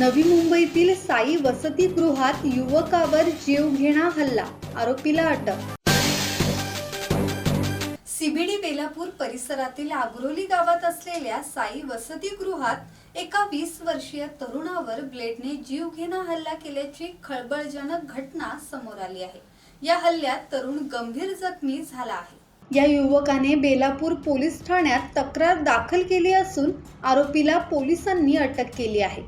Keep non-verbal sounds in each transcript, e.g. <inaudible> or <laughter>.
नवी मुंबईतील साई वसतिगृहात युवकावर जीवघेणा हल्ला आरोपीला अटक. सीबीडी बेलापूर परिसरातील आग्रोली गावात असलेल्या साई वसतिगृहात एका वीस वर्षीय तरुणावर ब्लेडने जीवघेणा हल्ला केल्याची खळबळजनक घटना समोर आली आहे. या हल्ल्यात तरुण गंभीर जखमी झाला आहे. या युवकाने बेलापूर पोलीस ठाण्यात तक्रार दाखल केली असून आरोपीला पोलिसांनी अटक केली आहे.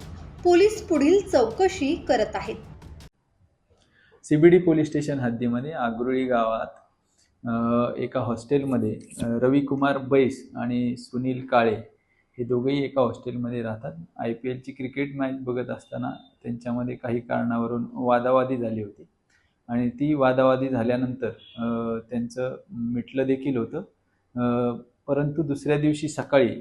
पोलीस पुढील चौकशी करत आहेत. सीबीडी पोलीस स्टेशन हद्दीमध्ये आगरुळी गावात एका हॉस्टेलमध्ये रविकुमार बैस आणि सुनील काळे हे दोघेही एका हॉस्टेलमध्ये राहतात. आय पी एलची क्रिकेट मॅच बघत असताना त्यांच्यामध्ये काही कारणावरून वादावादी झाली होती. आणि ती वादावादी झाल्यानंतर त्यांचं मिटलं देखील होतं. परंतु दुसऱ्या दिवशी सकाळी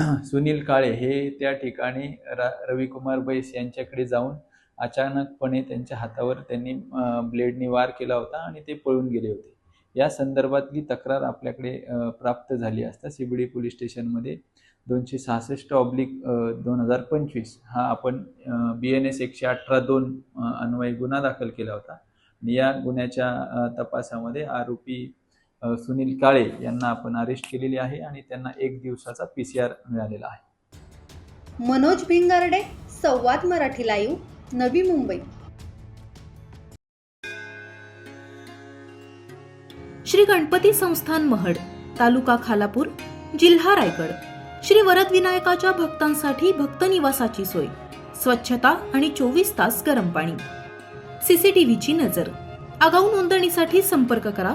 <clears throat> सुनील काळे हे त्या ठिकाणी रा रविकुमार बैस यांच्याकडे जाऊन अचानकपणे त्यांच्या हातावर त्यांनी ब्लेडने वार केला होता आणि ते पळून गेले होते. या संदर्भातली तक्रार आपल्याकडे प्राप्त झाली असता सी पोलीस स्टेशनमध्ये दोनशे सहासष्ट ऑब्लिक दोन हजार पंचवीस हा आपण बी एन एस एकशे अठरा दोन अन्वय गुन्हा दाखल केला होता. आणि या गुन्ह्याच्या तपासामध्ये आरोपी सुनील काळे यांना आपण अरेस्ट केलेली आहे आणि त्यांना एक दिवसाचा पी सी आर मिळालेला आहे. मनोज भिंगारडे संवाद मराठी लाईव्ह नवी मुंबई. श्री गणपती संस्थान महड तालुका खालापूर जिल्हा रायगड. श्री वरद विनायकाच्या भक्तांसाठी भक्त निवासाची सोय स्वच्छता आणि चोवीस तास गरम पाणी. सीसीटीव्हीची नजर. आगाऊ नोंदणीसाठी संपर्क करा